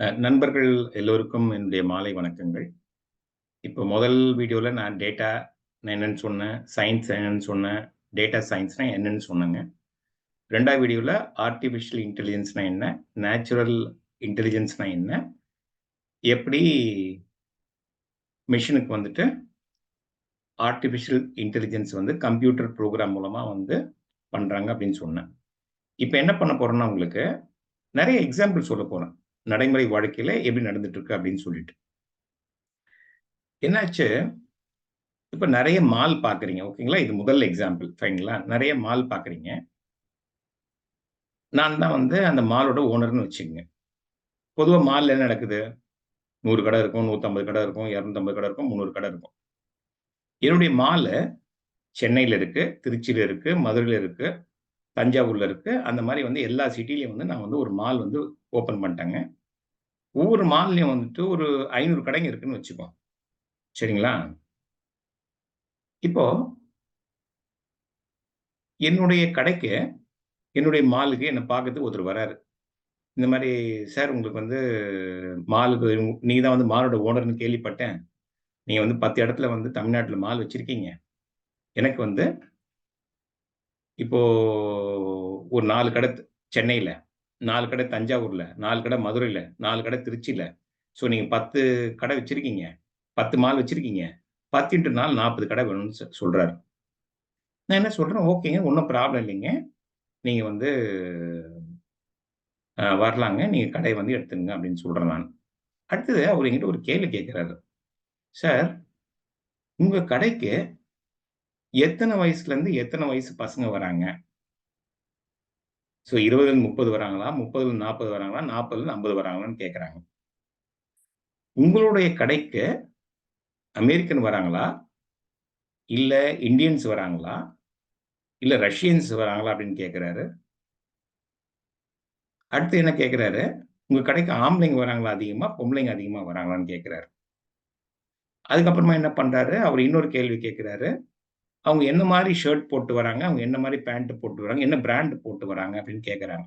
நண்பர்கள் எல்லோருக்கும் என்னுடைய மாலை வணக்கங்கள். இப்போ முதல் வீடியோவில் நான் டேட்டா நான் என்னன்னு சொன்னேன், சயின்ஸ் என்னன்னு சொன்னேன், டேட்டா சயின்ஸ்னால் என்னன்னு சொன்னேங்க. ரெண்டாவது வீடியோவில் ஆர்டிஃபிஷியல் இன்டெலிஜென்ஸ்னா என்ன, நேச்சுரல் இன்டெலிஜென்ஸ்னா என்ன, எப்படி மிஷினுக்கு வந்துட்டு ஆர்டிஃபிஷியல் இன்டெலிஜென்ஸ் வந்து கம்ப்யூட்டர் ப்ரோக்ராம் மூலமாக வந்து பண்ணுறாங்க அப்படின்னு சொன்னேன். இப்போ என்ன பண்ண போகிறோன்னா உங்களுக்கு, நிறைய எக்ஸாம்பிள் சொல்லப் போகிறேன் நடைமுறை வாழ்க்கையில எப்படி நடந்துட்டு இருக்கு அப்படின்னு சொல்லிட்டு. என்னாச்சு, இப்ப நிறைய மால் பார்க்குறீங்க. ஓகேங்களா? இது முதல் எக்ஸாம்பிள். சரிங்களா நிறைய மால் பார்க்குறீங்க. நான் தான் வந்து அந்த மாலோட ஓனர்னு வச்சுக்கங்க. பொதுவாக மால்ல என்ன நடக்குது? நூறு கடை இருக்கும், 150 கடை இருக்கும், 250 கடை இருக்கும், 300 கடை இருக்கும். என்னுடைய மாலு சென்னையில் இருக்கு, திருச்சியில் இருக்கு, மதுரையில் இருக்கு, தஞ்சாவூர்ல இருக்கு. அந்த மாதிரி வந்து எல்லா சிட்டிலையும் வந்து நான் வந்து ஒரு மால் வந்து ஓப்பன் பண்ணிட்டேங்க. ஒவ்வொரு மாநிலம் வந்துட்டு ஒரு ஐநூறு கடைங்க இருக்குன்னு வச்சுப்போம். சரிங்களா? இப்போ என்னுடைய கடைக்கு, என்னுடைய மாலுக்கு என்னை பார்க்கறதுக்கு ஒருத்தர் வராரு. இந்த மாதிரி "சார் உங்களுக்கு வந்து மாலுக்கு நீங்க தான் வந்து மாலோட ஓனர்னு கேள்விப்பட்டேன். நீங்க வந்து 10 இடத்துல வந்து தமிழ்நாட்டில் மால் வச்சிருக்கீங்க. எனக்கு வந்து" இப்போ ஒரு நாலு கடை சென்னையில் நாலு கடை தஞ்சாவூர்ல, நாலு கடை மதுரையில, நாலு கடை திருச்சியில. ஸோ நீங்க 10 கடை வச்சிருக்கீங்க. 10 மால் வச்சிருக்கீங்க. பத்து இன்ட்டு நாள் நாற்பது கடை வேணும்னு சொ சொல்றாரு. நான் என்ன சொல்றேன், "ஓகேங்க. ஒன்றும் ப்ராப்ளம் இல்லைங்க. நீங்க வந்து வரலாங்க. நீங்க கடையை வந்து எடுத்துங்க அப்படின்னு சொல்றேன் நான் அடுத்தது அவர் என்கிட்ட ஒரு கேள்வி கேட்கிறாரு. "சார், உங்க கடைக்கு எத்தனை வயசுல இருந்து எத்தனை வயசு பசங்க வராங்க?" ஸோ 20லருந்து 30 வராங்களா? 30லருந்து 40 வராங்களா? 40லருந்து 50 வராங்களான்னு கேட்குறாங்க உங்களுடைய கடைக்கு அமெரிக்கன் வராங்களா? இல்லை இந்தியன்ஸ் வராங்களா? இல்லை ரஷ்யன்ஸ் வராங்களா? அப்படின்னு கேட்குறாரு அடுத்து என்ன கேட்குறாரு உங்கள் கடைக்கு ஆம்பளைங்க வராங்களா அதிகமாக பொம்பளைங்க அதிகமாக வராங்களான்னு கேட்குறாரு அதுக்கப்புறமா என்ன பண்ணுறாரு அவர் இன்னொரு கேள்வி கேட்குறாரு அவங்க என்ன மாதிரி ஷர்ட் போட்டு வராங்க? அவங்க என்ன மாதிரி பேண்ட் போட்டு வராங்க? என்ன பிராண்ட் போட்டு வராங்க? அப்படின்னு கேட்குறாங்க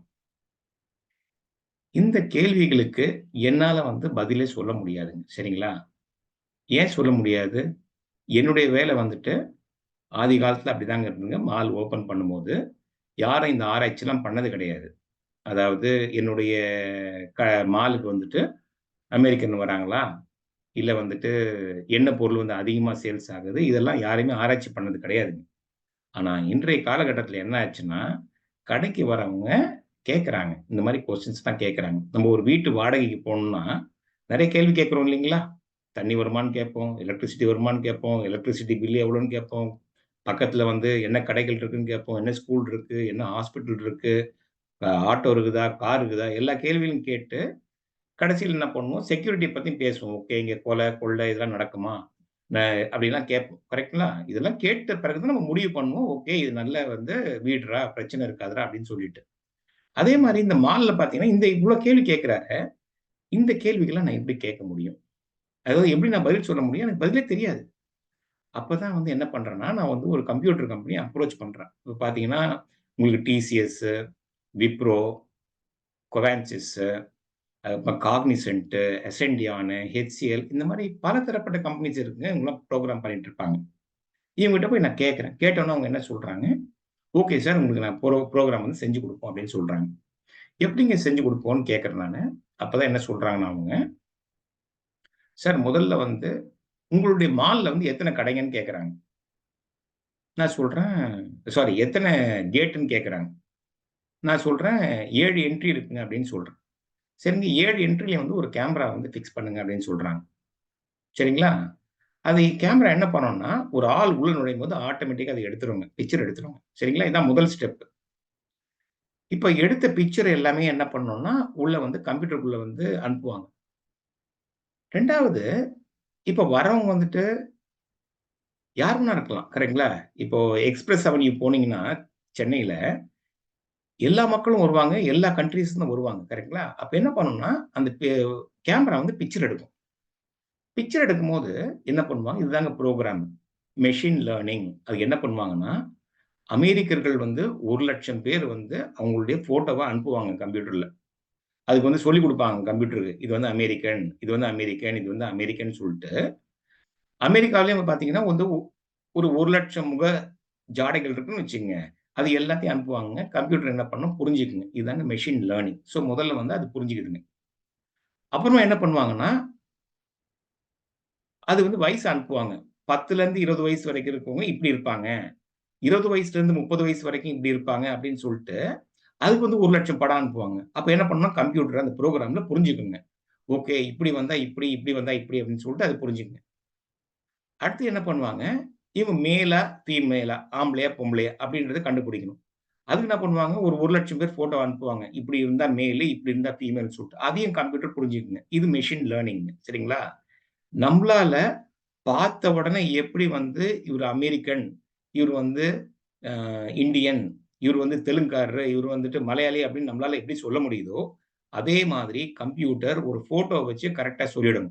இந்த கேள்விகளுக்கு என்னால் வந்து பதிலே சொல்ல முடியாதுங்க. சரிங்களா? ஏன் சொல்ல முடியாது? என்னுடைய வேலை வந்துட்டு ஆதி காலத்தில் அப்படிதாங்க இருந்ததுங்க. மால் ஓப்பன் பண்ணும்போது, யாரும் இந்த ஆராய்ச்சிலாம் பண்ணது கிடையாது. அதாவது என்னுடைய க மாலுக்கு வந்துட்டு அமெரிக்கன் வராங்களா? இல்லை வந்துட்டு என்ன பொருள் வந்து அதிகமாக சேல்ஸ் ஆகுது? இதெல்லாம் யாரையுமே ஆராய்ச்சி பண்ணது கிடையாதுங்க. ஆனால் இன்றைய காலகட்டத்தில் என்ன ஆச்சுன்னா, கடைக்கு வரவங்க கேட்குறாங்க இந்த மாதிரி கொஸ்டின்ஸ் தான் கேட்குறாங்க நம்ம ஒரு வீட்டு வாடகைக்கு போகணுன்னா நிறைய கேள்வி கேட்குறோம் இல்லைங்களா? தண்ணி வருமான்னு கேட்போம், எலக்ட்ரிசிட்டி வருமான்னு கேட்போம், எலக்ட்ரிசிட்டி பில் எவ்வளோன்னு கேட்போம். பக்கத்தில் வந்து என்ன கடைகள் இருக்குன்னு கேட்போம், என்ன ஸ்கூல் இருக்குது என்ன ஹாஸ்பிட்டல் இருக்குது ஆட்டோ இருக்குதா, கார் இருக்குதா, எல்லா கேள்வியும் கேட்டு, கடைசியில் என்ன பண்ணுவோம், செக்யூரிட்டி பற்றி பேசுவோம். ஓகே, இங்கே கொலை, கொள்ளை இதெல்லாம் நடக்குமா? ந அப்படிலாம் கேட்போம். கரெக்ட்டுங்களா? இதெல்லாம் கேட்ட பிறகு தான் நம்ம முடிவு பண்ணுவோம். ஓகே, இது நல்ல வந்து வீடுறா பிரச்சனை இருக்காதுரா அப்படின்னு சொல்லிட்டு. அதே மாதிரி இந்த மாலில் பார்த்தீங்கன்னா, இந்த இவ்வளோ கேள்வி கேட்குறாரு இந்த கேள்விகள்லாம் நான் எப்படி கேட்க முடியும்? அதாவது எப்படி நான் பதில் சொல்ல முடியும்? எனக்கு பதிலே தெரியாது. அப்பதான் வந்து என்ன பண்ணுறேன்னா நான் வந்து ஒரு கம்ப்யூட்டர் கம்பெனி அப்ரோச் பண்ணுறேன் இப்போ பார்த்தீங்கன்னா, உங்களுக்கு டிசிஎஸ்ஸு விப்ரோ, கொவான்சிஸ்ஸு இப்போ காக்னிசென்ட்டு அசென்டியான், ஹெச்சிஎல் இந்த மாதிரி பல தரப்பட்ட கம்பெனிஸ் இருக்குங்க. இவங்களாம் ப்ரோக்ராம் பண்ணிட்டு இருப்பாங்க. இவங்ககிட்ட போய் நான் கேட்குறேன். கேட்டோன்னே அவங்க என்ன சொல்கிறாங்க "ஓகே சார், உங்களுக்கு நான் ப்ரோ ப்ரோக்ராம் வந்து செஞ்சு கொடுப்போம் அப்படின்னு சொல்கிறாங்க எப்படிங்க செஞ்சு கொடுப்போன்னு கேட்குறேன் நான். அப்போ தான் என்ன சொல்கிறாங்கன்னா அவங்க, "சார் முதல்ல வந்து உங்களுடைய மாலில் வந்து எத்தனை கடைங்கன்னு கேட்குறாங்க. நான் சொல்கிறேன் சாரி எத்தனை கேட்டுன்னு கேட்குறாங்க. நான் சொல்கிறேன் ஏழு என்ட்ரி இருக்குங்க அப்படின்னு சொல்கிறேன் சரிங்க ஏழு என்ட்ரில வந்து ஒரு கேமரா வந்து ஃபிக்ஸ் பண்ணுங்க அப்படின்னு சொல்றாங்க. சரிங்களா? அது கேமரா என்ன பண்ணோம்னா ஒரு ஆள் உள்ள நுழையும்போது ஆட்டோமேட்டிக்காக அதை எடுத்துருவாங்க பிக்சர் எடுத்துருவாங்க சரிங்களா? இதான் முதல் ஸ்டெப். இப்போ எடுத்த பிக்சர் எல்லாமே என்ன பண்ணோம்னா உள்ள வந்து கம்ப்யூட்டருக்குள்ள வந்து அனுப்புவாங்க. ரெண்டாவது இப்போ வரவங்க வந்துட்டு யாருன்னா இருக்கலாம். கரெக்ட்டுங்களா? இப்போ எக்ஸ்பிரஸ் அவென்யூ போனீங்கன்னா, சென்னையில எல்லா மக்களும் வருவாங்க. எல்லா கண்ட்ரீஸ்ல வருவாங்க. கரெக்ட்டுங்களா? அப்போ என்ன பண்ணணும்னா அந்த கேமரா வந்து பிக்சர் எடுக்கும். பிக்சர் எடுக்கும்போது என்ன பண்ணுவாங்க, இதுதாங்க ப்ரோக்ராம் மெஷின் லேர்னிங் அது என்ன பண்ணுவாங்கன்னா, அமெரிக்கர்கள் வந்து ஒரு லட்சம் பேர் வந்து அவங்களுடைய ஃபோட்டோவை அனுப்புவாங்க கம்ப்யூட்டரில் அதுக்கு வந்து சொல்லிக் கொடுப்பாங்க கம்ப்யூட்டருக்கு. இது வந்து அமெரிக்கன், இது வந்து அமெரிக்கன், இது வந்து அமெரிக்கன் சொல்லிட்டு அமெரிக்காவிலயும் பார்த்தீங்கன்னா வந்து ஒரு ஒரு லட்சம் முக ஜாடைகள் இருக்குன்னு வச்சுங்க அது எல்லாத்தையும் அனுப்புவாங்க கம்ப்யூட்டர் என்ன பண்ணும் புரிஞ்சுக்குங்க. இதுதாங்க மெஷின் லேர்னிங். ஸோ முதல்ல வந்து அது புரிஞ்சுக்கிடுங்க அப்புறமா என்ன பண்ணுவாங்கன்னா அது வந்து வயசு அனுப்புவாங்க. 10லருந்து 20 வயசு வரைக்கும் இருக்கவங்க இப்படி இருப்பாங்க. இருபது வயசுலேருந்து முப்பது வயசு வரைக்கும் இப்படி இருப்பாங்க அப்படின்னு சொல்லிட்டு அதுக்கு வந்து ஒரு லட்சம் படம் அனுப்புவாங்க. அப்போ என்ன பண்ணணும் கம்ப்யூட்டர் அந்த புரோகிராம்ல புரிஞ்சுக்குங்க. ஓகே இப்படி வந்தால் இப்படி, இப்படி வந்தால் இப்படி அப்படின்னு சொல்லிட்டு அது புரிஞ்சுக்குங்க. அடுத்து என்ன பண்ணுவாங்க, இவங்க மேலா, ஃபீமேலா, ஆம்பளையா, பொம்பளையா அப்படின்றத கண்டுபிடிக்கணும். அதுக்கு என்ன பண்ணுவாங்க, ஒரு ஒரு லட்சம் பேர் ஃபோட்டோ அனுப்புவாங்க. இப்படி இருந்தா மேலு, இப்படி இருந்தா ஃபீமேல் சொல்லிட்டு. அதையும் கம்ப்யூட்டர் புரிஞ்சுக்குங்க. இது மெஷின் லேர்னிங் சரிங்களா? நம்மளால பார்த்த உடனே எப்படி வந்து இவர் அமெரிக்கன், இவர் வந்து இந்தியன், இவர் வந்து தெலுங்குக்காரரு, இவர் வந்துட்டு மலையாளி அப்படின்னு நம்மளால எப்படி சொல்ல முடியுதோ, அதே மாதிரி கம்ப்யூட்டர் ஒரு போட்டோ வச்சு கரெக்டா சொல்லிடும்.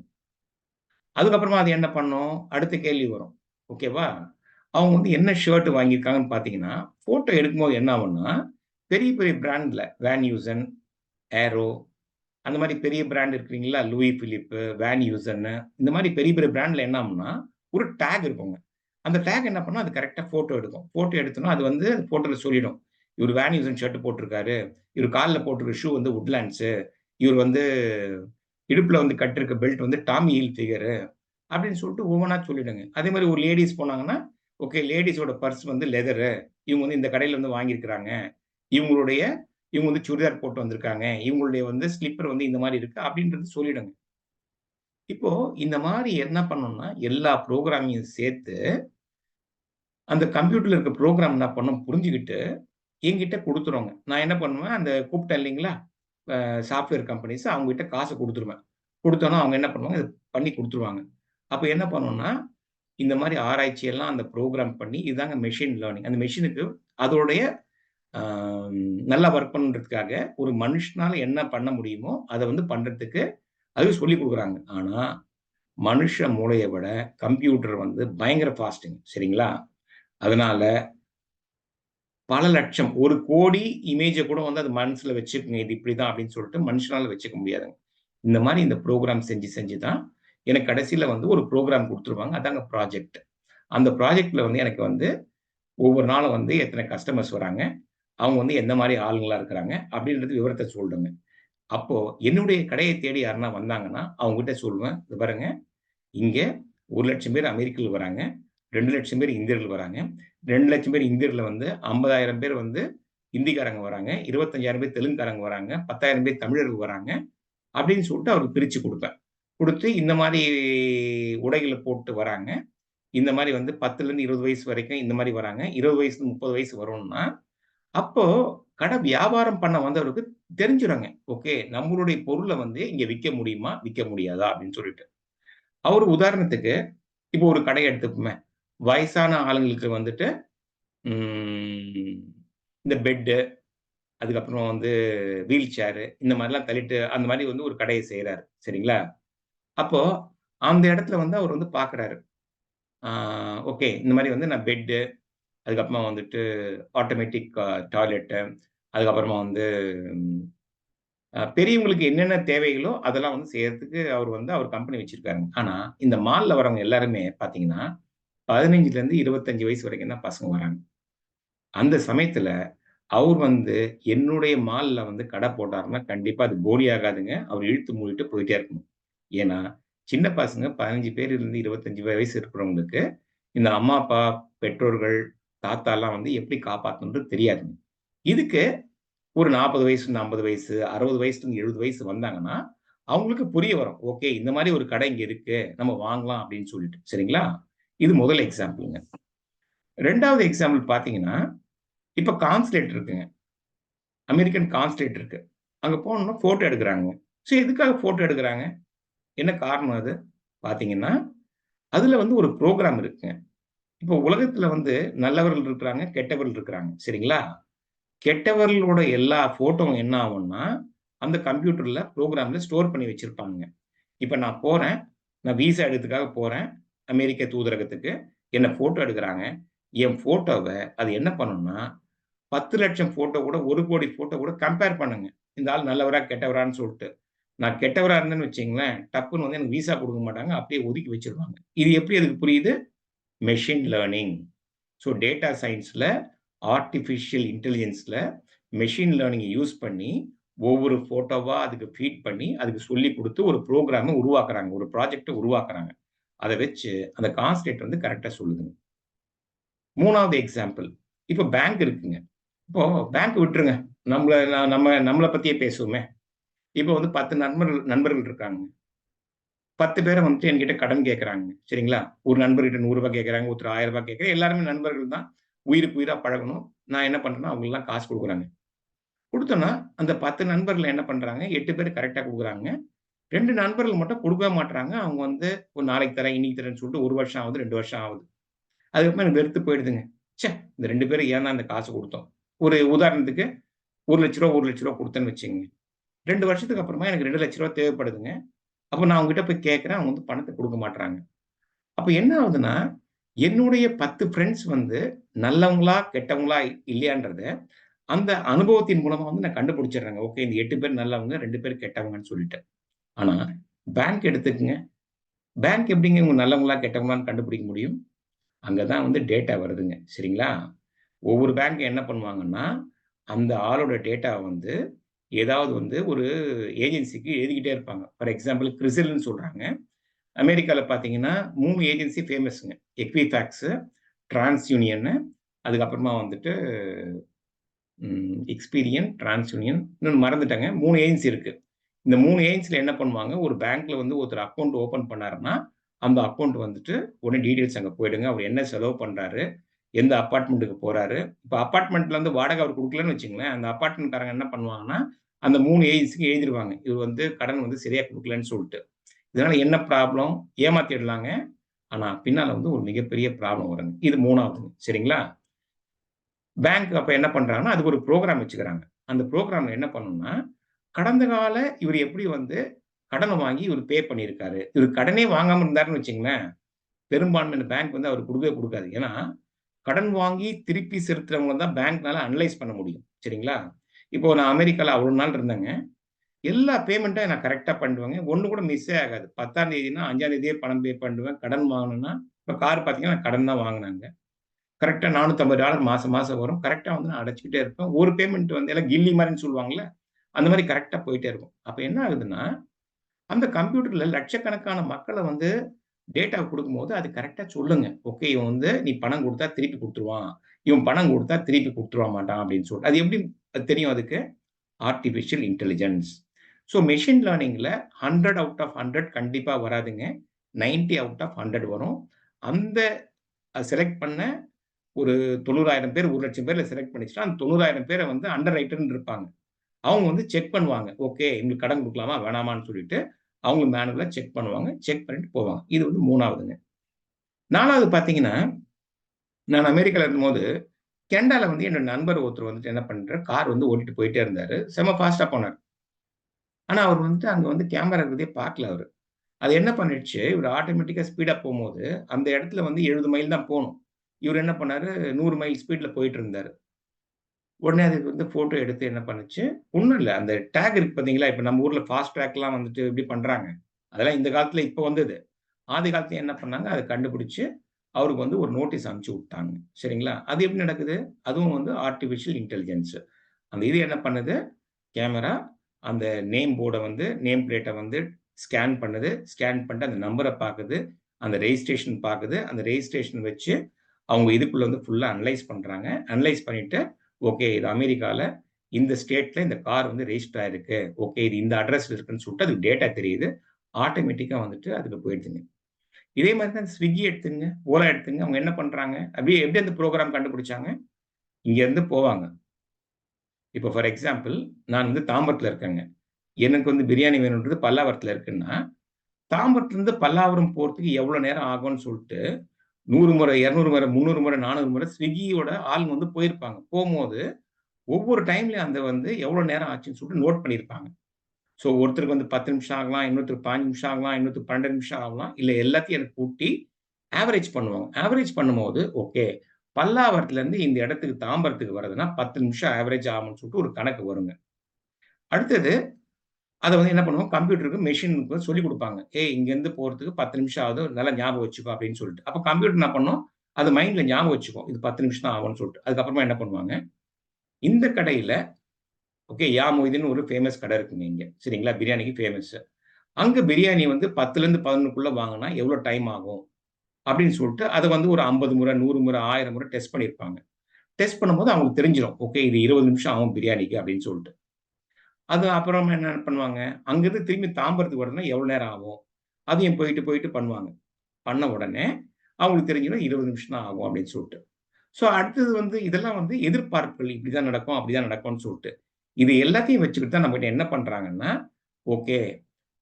அதுக்கப்புறமா அது என்ன பண்ணும்? அடுத்த கேள்வி வரும். ஓகேவா? அவங்க வந்து என்ன ஷர்ட் வாங்கியிருக்காங்கன்னு பார்த்தீங்கன்னா, ஃபோட்டோ எடுக்கும்போது என்ன ஆகும்னா, பெரிய பெரிய பிராண்டில் வேன் யூசன், ஏரோ அந்த மாதிரி பெரிய பிராண்ட் இருக்கிறீங்களா லூயி பிலிப்பு, வேன் யூசன்னு இந்த மாதிரி பெரிய பெரிய பிராண்டில் என்ன ஆகும்னா, ஒரு டேக் இருக்குங்க. அந்த டேக் என்ன பண்ணால் அது கரெக்டாக ஃபோட்டோ எடுக்கும். ஃபோட்டோ எடுத்தோன்னா அது வந்து ஃபோட்டோவில் சொல்லிடும். இவர் வேன் யூசன் ஷர்ட் போட்டிருக்காரு. இவரு காலில் போட்டிருக்க ஷூ வந்து உட்லாண்ட்ஸு இவர் வந்து இடுப்பில் வந்து கட்டிருக்க பெல்ட் வந்து டாமி ஹில்ஃபிகரு அப்படின்னு சொல்லிட்டு ஒவ்வொன்றா சொல்லிடுங்க. அதே மாதிரி ஒரு லேடிஸ் போனாங்கன்னா, ஓகே லேடீஸோட பர்ஸ் வந்து லெதரு. இவங்க வந்து இந்த கடையில் வந்து வாங்கியிருக்கிறாங்க. இவங்களுடைய இவங்க வந்து சுடிதார் போட்டு வந்திருக்காங்க. இவங்களுடைய வந்து ஸ்லிப்பர் வந்து இந்த மாதிரி இருக்கு அப்படின்றது சொல்லிடுங்க. இப்போ இந்த மாதிரி என்ன பண்ணணும்னா, எல்லா ப்ரோக்ராமையும் சேர்த்து அந்த கம்ப்யூட்டர்ல இருக்க ப்ரோக்ராம் என்ன பண்ணும் புரிஞ்சுக்கிட்டு என்கிட்ட கொடுத்துருவாங்க நான் என்ன பண்ணுவேன், அந்த கூப்பிட்டேன் இல்லைங்களா? சாஃப்ட்வேர் கம்பெனிஸ் அவங்ககிட்ட காசு கொடுத்துருவேன் கொடுத்தோன்னா அவங்க என்ன பண்ணுவாங்க, இத பண்ணி கொடுத்துருவாங்க அப்போ என்ன பண்ணும்னா, இந்த மாதிரி ஆராய்ச்சி எல்லாம் அந்த ப்ரோக்ராம் பண்ணி இதுதாங்க மெஷின் லேர்னிங். அந்த மெஷினுக்கு அதோடைய நல்லா ஒர்க் பண்ணுறதுக்காக ஒரு மனுஷனால என்ன பண்ண முடியுமோ, அதை வந்து பண்ணுறதுக்கு அது சொல்லிக் கொடுக்குறாங்க ஆனால் மனுஷ மூளையை விட கம்ப்யூட்டர் வந்து பயங்கர ஃபாஸ்ட்டுங்க. சரிங்களா? அதனால பல லட்சம், ஒரு கோடி இமேஜை கூட வந்து அது மனசில் வச்சுக்கோங்க இது இப்படி தான் அப்படின்னு சொல்லிட்டு மனுஷனால் வச்சுக்க முடியாதுங்க. இந்த மாதிரி இந்த ப்ரோக்ராம் செஞ்சு செஞ்சு தான் எனக்கு கடைசியில் வந்து ஒரு ப்ரோக்ராம் கொடுத்துருவாங்க அதாங்க ப்ராஜெக்ட். அந்த ப்ராஜெக்டில் வந்து எனக்கு வந்து ஒவ்வொரு நாளும் வந்து எத்தனை கஸ்டமர்ஸ் வராங்க, அவங்க வந்து எந்த மாதிரி ஆளுங்களா இருக்கிறாங்க அப்படின்றது விவரத்தை சொல்லுங்க. அப்போ என்னுடைய கடையை தேடி யாருன்னா வந்தாங்கன்னா, அவங்ககிட்ட சொல்லுவேன். "இத பாருங்க, இங்க 1,00,000 பேர் அமெரிக்கில் வராங்க. 2,00,000 பேர் இந்தியர்கள் வராங்க. 2,00,000 பேர் இந்தியர்ல வந்து 50,000 பேர் வந்து ஹிந்திக்காரங்க வராங்க. 25,000 பேர் தெலுங்குக்காரங்க வராங்க. 10,000 பேர் தமிழர்கள் வராங்க." அப்படின்னு சொல்லிட்டு அவருக்கு பிரிச்சு கொடுப்பேன் கொடுத்து இந்த மாதிரி உடைகளை போட்டு வராங்க. இந்த மாதிரி வந்து 10லருந்து 20 வயசு வரைக்கும் இந்த மாதிரி வராங்க. இருபது வயசு முப்பது வயசு வரும்னா, அப்போ கடை வியாபாரம் பண்ண வந்தவருக்கு தெரிஞ்சுறாங்க ஓகே நம்மளுடைய பொருளை வந்து இங்க விற்க முடியுமா? விற்க முடியாதா? அப்படின்னு சொல்லிட்டு. அவர் உதாரணத்துக்கு இப்போ ஒரு கடை எடுத்துப்போமே. வயசான ஆளுங்களுக்கு வந்துட்டு இந்த பெட்டு, அதுக்கப்புறம் வந்து வீல் சேரு இந்த மாதிரிலாம் தள்ளிட்டு அந்த மாதிரி வந்து ஒரு கடையை செய்கிறாரு சரிங்களா? அப்போ அந்த இடத்துல வந்து அவர் வந்து பார்க்குறாரு. ஓகே இந்த மாதிரி வந்து நான் பெட்டு, அதுக்கப்புறமா வந்துட்டு ஆட்டோமேட்டிக் டாய்லெட்டு, அதுக்கப்புறமா வந்து பெரியவங்களுக்கு என்னென்ன தேவைகளோ அதெல்லாம் வந்து செய்யறதுக்கு அவர் வந்து அவர் கம்பெனி வச்சிருக்காருங்க. ஆனா, இந்த மால்ல வரவங்க எல்லாருமே பார்த்தீங்கன்னா, 15லருந்து 25 வயசு வரைக்கும் தான் பசங்க வராங்க. அந்த சமயத்துல அவர் வந்து என்னுடைய மால்ல வந்து கடை போட்டாருன்னா, கண்டிப்பா அது போலி ஆகாதுங்க. அவர் இழுத்து மூடிட்டு போயிட்டே இருக்கணும். ஏன்னா, சின்ன பசங்க பதினஞ்சு பேர் இருந்து இருபத்தஞ்சு வயசு இருக்கிறவங்களுக்கு, இந்த அம்மா, அப்பா, பெற்றோர்கள், தாத்தாலாம் வந்து எப்படி காப்பாத்தணும்ன்றது தெரியாதுங்க. இதுக்கு ஒரு 40 வயசுலருந்து 50 வயசு, அறுபது வயசுலேருந்து எழுபது வயசு வந்தாங்கன்னா, அவங்களுக்கு புரிய வரும். ஓகே இந்த மாதிரி ஒரு கடை இங்கே இருக்கு. நம்ம வாங்கலாம் அப்படின்னு சொல்லிட்டு. சரிங்களா? இது முதல் எக்ஸாம்பிள்ங்க. ரெண்டாவது எக்ஸாம்பிள் பார்த்தீங்கன்னா, இப்போ கான்சுலேட் இருக்குங்க. அமெரிக்கன் கான்சுலேட் இருக்கு. அங்கே போனோம்னா ஃபோட்டோ எடுக்கிறாங்க ஸோ எதுக்காக ஃபோட்டோ எடுக்கிறாங்க என்ன காரணம் அது? பார்த்தீங்கன்னா, அதுல வந்து ஒரு ப்ரோக்ராம் இருக்குங்க. இப்போ உலகத்துல வந்து நல்லவர்கள் இருக்கிறாங்க, கெட்டவர்கள் இருக்கிறாங்க. சரிங்களா? கெட்டவர்களோட எல்லா ஃபோட்டோவும் என்ன ஆகும்னா, அந்த கம்ப்யூட்டர்ல ப்ரோக்ராமில் ஸ்டோர் பண்ணி வச்சிருப்பாங்க. இப்போ நான் போறேன். நான் விசா எடுக்கிறதுக்காக போறேன். அமெரிக்க தூதரகத்துக்கு. என்ன ஃபோட்டோ எடுக்கிறாங்க என் ஃபோட்டோவை அது என்ன பண்ணும்னா, 10,00,000 ஃபோட்டோ கூட ஒரு கோடி ஃபோட்டோ கூட கம்பேர் பண்ணுங்க. இந்த ஆள் நல்லவரா, கெட்டவரான்னு சொல்லிட்டு நான் கெட்டவராக இருந்தேன்னு வச்சிங்களேன் டப்புன்னு வந்து எனக்கு விசா கொடுக்க மாட்டாங்க. அப்படியே ஒதுக்கி வச்சிருவாங்க இது எப்படி அதுக்கு புரியுது? மெஷின் லேர்னிங் ஸோ டேட்டா சயின்ஸில் ஆர்ட்டிஃபிஷியல் இன்டெலிஜென்ஸில் மெஷின் லேர்னிங்கை யூஸ் பண்ணி, ஒவ்வொரு ஃபோட்டோவாக அதுக்கு ஃபீட் பண்ணி, அதுக்கு சொல்லிக் கொடுத்து ஒரு ப்ரோக்ராமை உருவாக்குறாங்க. ஒரு ப்ராஜெக்டை உருவாக்குறாங்க. அதை வச்சு அந்த கான்ஸ்டன்ட் வந்து கரெக்டாக சொல்லுதுங்க. மூணாவது எக்ஸாம்பிள். இப்போ பேங்க் இருக்குங்க. இப்போ பேங்க் விட்டுருங்க. நம்மளை நம்ம நம்மளை பற்றியே பேசுவோமே. இப்போ வந்து 10 நண்பர்கள் நண்பர்கள் இருக்காங்க. பத்து பேரை வந்துட்டு என்கிட்ட கடன் கேட்குறாங்க சரிங்களா? ஒரு நண்பர்கிட்ட நூறுரூபா கேட்குறாங்க ஒருத்தர் ஆயிரம் ரூபாய் கேட்குறேன் எல்லாருமே நண்பர்கள் தான். உயிருக்கு உயிராக பழகணும். நான் என்ன பண்ணுறேன்னா அவங்களெல்லாம் காசு கொடுக்குறாங்க கொடுத்தோன்னா அந்த 10 நண்பர்கள் என்ன பண்ணுறாங்க எட்டு பேர் கரெக்டாக கொடுக்குறாங்க ரெண்டு நண்பர்கள் மட்டும் கொடுக்கவே மாட்டுறாங்க அவங்க வந்து ஒரு நாளைக்கு தரேன், இன்னைக்கு தரேன்னு சொல்லிட்டு ஒரு வருஷம் ஆகுது, ரெண்டு வருஷம் ஆகுது. அதுக்கப்புறம் எனக்கு வெறுத்து போயிடுதுங்க. ச்சே! இந்த ரெண்டு பேரும் ஏன் தான் காசு கொடுத்தோம் ஒரு உதாரணத்துக்கு ஒரு லட்ச ரூபா ஒரு லட்ச ரூபா கொடுத்தேன்னு வச்சுங்க ரெண்டு வருஷத்துக்கு அப்புறமா எனக்கு ரெண்டு லட்ச ரூபா தேவைப்படுதுங்க. அப்போ நான் அவங்ககிட்ட போய் கேட்குறேன் அவங்க வந்து பணத்தை கொடுக்க மாட்டுறாங்க அப்போ என்ன ஆகுதுன்னா, என்னுடைய பத்து ஃப்ரெண்ட்ஸ் வந்து நல்லவங்களா, கெட்டவங்களா இல்லையான்றத, அந்த அனுபவத்தின் மூலமா வந்து நான் கண்டுபிடிச்சிடுறேங்க. ஓகே இந்த எட்டு பேர் நல்லவங்க, ரெண்டு பேர் கெட்டவங்கன்னு சொல்லிட்டேன் ஆனா, பேங்க் எடுத்துக்கங்க. பேங்க் எப்படிங்க இவங்க நல்லவங்களா, கெட்டவங்களான்னு கண்டுபிடிக்க முடியும்? அங்கதான் வந்து டேட்டா வருதுங்க. சரிங்களா? ஒவ்வொரு பேங்க் என்ன பண்ணுவாங்கன்னா, அந்த ஆளோட டேட்டாவை வந்து ஏதாவது வந்து ஒரு ஏஜென்சிக்கு எழுதிக்கிட்டே இருப்பாங்க. ஃபார் எக்ஸாம்பிள் கிரிசில்ன்னு சொல்கிறாங்க அமெரிக்காவில் பார்த்தீங்கன்னா, மூணு ஏஜென்சி ஃபேமஸுங்க எக்விஃபேக்ஸு டிரான்ஸ் யூனியன்னு அதுக்கப்புறமா வந்துட்டு எக்ஸ்பீரியன் டிரான்ஸ் யூனியன் இன்னொன்று மறந்துட்டாங்க. மூணு ஏஜென்சி இருக்குது இந்த மூணு ஏஜென்சியில் என்ன பண்ணுவாங்க, ஒரு பேங்க்கில் வந்து ஒருத்தர் அக்கௌண்ட் ஓப்பன் பண்ணாருன்னா, அந்த அக்கௌண்ட் வந்துட்டு உடனே டீட்டெயில்ஸ் அங்கே போயிடுங்க. அவர் என்ன செலவு பண்ணுறாரு எந்த அப்பார்ட்மெண்ட்டுக்கு போறாரு. இப்ப அப்பார்ட்மெண்ட்ல இருந்து வாடகை அவர் கொடுக்கலன்னு வச்சுக்கங்களேன், அந்த அப்பார்ட்மெண்ட்காரங்க என்ன பண்ணுவாங்கன்னா, அந்த மூணு ஏஜென்சிக்கு எழுதிருவாங்க. இது வந்து கடன் வந்து சரியா கொடுக்கலன்னு சொல்லிட்டு இதனால என்ன ப்ராப்ளம்? ஏமாத்திடலாங்க. ஆனா, பின்னால வந்து ஒரு மிகப்பெரிய ப்ராப்ளம் வருங்க. இது மூணாவதுங்க சரிங்களா? பேங்க் அப்ப என்ன பண்றாங்கன்னா, அதுக்கு ஒரு ப்ரோக்ராம் வச்சுக்கிறாங்க. அந்த ப்ரோக்ராம்ல என்ன பண்ணும்னா, கடந்த கால இவர் எப்படி வந்து கடனை வாங்கி இவர் பே பண்ணியிருக்காரு. இவர் கடனே வாங்காம இருந்தாருன்னு வச்சுங்களேன் பெரும்பான்மையான பேங்க் வந்து அவர் கொடுக்கவே கொடுக்காது ஏன்னா, கடன் வாங்கி திருப்பி செலுத்துறவங்க தான் பேங்க்னால அனலைஸ் பண்ண முடியும். சரிங்களா? இப்போ நான் அமெரிக்கால அவ்வளோ நாள் இருந்தேங்க. எல்லா பேமெண்ட்டும் நான் கரெக்டாக பண்ணுவேங்க ஒண்ணு கூட மிஸ்ஸே ஆகாது. 10ஆம் தேதினா அஞ்சாம் தேதியே பணம் பே பண்ணுவேன் கடன் வாங்கணும்னா, இப்ப கார் பார்த்தீங்கன்னா, நான் கடன் தான் வாங்குனேங்க. கரெக்ட்டா $450 மாசம் மாசம் வரும். கரெக்டாக வந்து நான் அடைச்சிக்கிட்டே இருப்பேன். ஒரு பேமெண்ட் வந்து எல்லாம் கில்லி மாதிரின்னு சொல்லுவாங்கல்ல, அந்த மாதிரி கரெக்டாக போயிட்டே இருக்கும். அப்ப என்ன ஆகுதுன்னா, அந்த கம்ப்யூட்டர்ல லட்சக்கணக்கான மக்களை வந்து டேட்டா கொடுக்கும்போது அது கரெக்டாக சொல்லுங்க. ஓகே இவன் வந்து நீ பணம் கொடுத்தா திருப்பி கொடுத்துருவான் இவன் பணம் கொடுத்தா திருப்பி குடுத்துருவ மாட்டான் அப்படின்னு சொல்லிட்டு. அது எப்படி தெரியும் அதுக்கு? Artificial intelligence. ஸோ மெஷின் லேர்னிங்கில் ஹண்ட்ரட் அவுட் ஆஃப் ஹண்ட்ரட் கண்டிப்பாக வராதுங்க. 90 அவுட் ஆஃப் 100 வரும். அந்த செலக்ட் பண்ண ஒரு 90,000 பேர், ஒரு லட்சம் பேரில் செலக்ட் பண்ணிச்சுன்னா, அந்த தொண்ணூறாயிரம் பேரை வந்து அண்டர் ரைட்டர்னு இருப்பாங்க. அவங்க வந்து செக் பண்ணுவாங்க. ஓகே இவங்களுக்கு கடன் கொடுக்கலாமா வேணாமான்னு சொல்லிட்டு, அவங்க மேனுவலாக செக் பண்ணுவாங்க. செக் பண்ணிட்டு போவாங்க. இது வந்து 3வதுங்க. 4வது பார்த்தீங்கன்னா, நான் அமெரிக்காவில் இருக்கும்போது, கெண்டாவில் வந்து என்னோட நண்பர் ஒருத்தர் வந்துட்டு என்ன பண்ணுற கார் வந்து ஓட்டிட்டு போயிட்டே இருந்தார் செம்ம ஃபாஸ்ட்டாக போனார் ஆனால் அவர் வந்துட்டு அங்கே வந்து கேமரா இருக்கிறதே பார்க்கல அவர் அது என்ன பண்ணிடுச்சு, இவர் ஆட்டோமேட்டிக்காக ஸ்பீடாக போகும்போது அந்த இடத்துல வந்து 70 மைல் தான் போகணும் இவர் என்ன பண்ணார் நூறு மைல் ஸ்பீடில் போயிட்டு இருந்தார் உடனே அதுக்கு வந்து ஃபோட்டோ எடுத்து என்ன பண்ணுச்சு, ஒன்றும் இல்லை அந்த டேக் இருக்கு பார்த்தீங்களா, இப்போ நம்ம ஊரில் ஃபாஸ்ட் ட்ராக்லாம் வந்துட்டு இப்படி பண்ணுறாங்க அதெல்லாம் இந்த காலத்தில் இப்போ வந்தது. ஆதி காலத்தில் என்ன பண்ணாங்க, அதை கண்டுபிடிச்சு, அவருக்கு வந்து ஒரு நோட்டீஸ் அனுப்பிச்சு விட்டாங்க. சரிங்களா? அது எப்படி நடக்குது? அதுவும் வந்து ஆர்டிஃபிஷியல் இன்டெலிஜென்ஸ். அந்த இது என்ன பண்ணுது, கேமரா அந்த நேம் போர்டை வந்து நேம் பிளேட்டை வந்து ஸ்கேன் பண்ணுது. ஸ்கேன் பண்ணிட்டு அந்த நம்பரை பார்க்குது அந்த ரெஜிஸ்ட்ரேஷன் பார்க்குது அந்த ரெஜிஸ்ட்ரேஷன் வச்சு, அவங்க இதுக்குள்ளே வந்து ஃபுல்லாக அனலைஸ் பண்ணுறாங்க அனலைஸ் பண்ணிவிட்டு ஓகே இது அமெரிக்காவில் இந்த ஸ்டேட்ல இந்த கார் வந்து ரெஜிஸ்டர் ஆயிருக்கு. ஓகே இது இந்த அட்ரஸ்ல இருக்குன்னு சொல்லிட்டு அதுக்கு டேட்டா தெரியுது. ஆட்டோமேட்டிக்காக வந்துட்டு அதுக்கு போயிடுதுங்க. இதே மாதிரி தான் ஸ்விக்கி எடுத்துங்க, ஓலா எடுத்துங்க. அவங்க என்ன பண்ணுறாங்க அப்படியே எப்படி அந்த ப்ரோக்ராம் கண்டுபிடிச்சாங்க? இங்கேருந்து போவாங்க. இப்போ ஃபார் எக்ஸாம்பிள் நான் வந்து தாம்பரத்தில் இருக்கேங்க. எனக்கு வந்து பிரியாணி வேணுன்றது பல்லாவரத்தில் இருக்குன்னா, தாம்பரத்துலேருந்து பல்லாவரம் போகிறதுக்கு எவ்வளோ நேரம் ஆகும்னு சொல்லிட்டு நூறு முறை, 200 முறை, 300 முறை, 400 முறை ஸ்விக்கியோட ஆளுங்க வந்து போயிருப்பாங்க. போகும்போது ஒவ்வொரு டைம்லயும் அந்த வந்து எவ்வளோ நேரம் ஆச்சுன்னு சொல்லிட்டு நோட் பண்ணியிருப்பாங்க. ஸோ ஒருத்தருக்கு வந்து 10 நிமிஷம் ஆகலாம், இன்னொருத்தருக்கு 15 நிமிஷம் ஆகலாம், இன்னொருத்தருக்கு 12 நிமிஷம் ஆகலாம். இல்லை எல்லாத்தையும் எனக்கு கூட்டி ஆவரேஜ் பண்ணுவாங்க. ஆவரேஜ் பண்ணும்போது, ஓகே பல்லாவரத்துலேருந்து இந்த இடத்துக்கு தாம்பரத்துக்கு வரதுன்னா 10 நிமிஷம் ஆவரேஜ் ஆகும்னு சொல்லிட்டு ஒரு கணக்கு வருங்க. அடுத்தது அதை வந்து என்ன பண்ணுவோம், கம்ப்யூட்டருக்கு மெஷினுக்கு சொல்லிக் கொடுப்பாங்க ஏ இங்கேருந்து போகிறதுக்கு பத்து நிமிஷம் ஆகுது. நல்லா ஞாபகம் வச்சுக்கோ" அப்படின்னு சொல்லிட்டு. அப்போ கம்ப்யூட்டர் என்ன பண்ணோம் அது மைண்டில் ஞாபகம் வச்சுக்கும். இது 10 நிமிஷம் தான் ஆகும்னு சொல்லிட்டு. அதுக்கப்புறமா என்ன பண்ணுவாங்க, இந்த கடையில் ஓகே யா மொய்தின்னு ஒரு ஃபேமஸ் கடை இருக்குங்க இங்கே சரிங்களா? பிரியாணிக்கு ஃபேமஸ். அங்கே பிரியாணி வந்து பத்துலேருந்து பதினொன்றுக்குள்ளே வாங்கினா எவ்வளோ டைம் ஆகும்? அப்படின்னு சொல்லிட்டு அதை வந்து ஒரு 50 முறை, நூறு முறை, ஆயிரம் முறை டெஸ்ட் பண்ணியிருப்பாங்க. டெஸ்ட் பண்ணும்போது அவங்களுக்கு தெரிஞ்சிடும் ஓகே இது 20 நிமிஷம் ஆகும் பிரியாணிக்கு அப்படின்னு சொல்லிட்டு. அது அப்புறமா என்ன பண்ணுவாங்க, அங்கேருந்து திரும்பி தாம்பரத்துக்கு வரணும்னா எவ்வளோ நேரம் ஆகும்? அதையும் போயிட்டு, போயிட்டு பண்ணுவாங்க. பண்ண உடனே அவங்களுக்கு தெரிஞ்சிடும் இருபது நிமிஷம் தான் ஆகும் அப்படின்னு சொல்லிட்டு. ஸோ அடுத்தது வந்து இதெல்லாம் வந்து எதிர்பார்ப்புகள் இப்படிதான் நடக்கும், அப்படிதான் நடக்கும்னு சொல்லிட்டு. இது எல்லாத்தையும் வச்சுக்கிட்டு தான் நம்மகிட்ட என்ன பண்ணுறாங்கன்னா ஓகே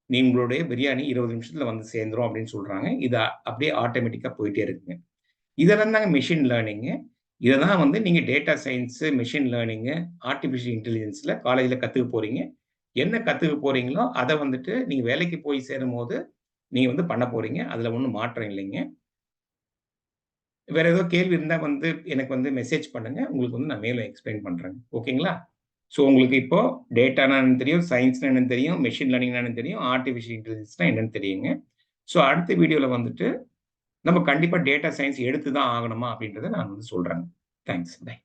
நீங்களுடைய பிரியாணி 20 நிமிஷத்துல வந்து சேர்ந்துரும் அப்படின்னு சொல்றாங்க. இது அப்படியே ஆட்டோமேட்டிக்கா போயிட்டே இருக்குங்க. இதெல்லாம் தாங்க மிஷின் லேர்னிங்கு. இதை தான் வந்து நீங்கள் data science machine learning, artificial இன்டெலிஜென்ஸில் காலேஜில் கற்றுக்க போகிறீங்க என்ன கற்றுக்க போகிறீங்களோ அதை வந்துட்டு நீங்கள் வேலைக்கு போய் சேரும்போது, நீங்கள் வந்து பண்ண போகிறீங்க அதில் ஒன்றும் மாற்றம் இல்லைங்க. வேற ஏதோ கேள்வி இருந்தால் வந்து எனக்கு வந்து மெசேஜ் பண்ணுங்க. உங்களுக்கு வந்து நான் மேலும் எக்ஸ்பிளைன் பண்ணுறேன் ஓகேங்களா? ஸோ உங்களுக்கு இப்போ டேட்டானா என்னன்னு தெரியும், சயின்ஸ்னா என்னன்னு தெரியும், மெஷின் லேர்னிங்னா என்னன்னு தெரியும், ஆர்டிஃபிஷியல் இன்டெலிஜென்ஸ்னா என்னன்னு தெரியுங்க. ஸோ அடுத்த வீடியோவில் வந்துட்டு நம்ம கண்டிப்பாக டேட்டா சயின்ஸ் எடுத்து தான் ஆகணுமா அப்படின்றத நான் வந்து சொல்கிறேன் தேங்க்ஸ். பை.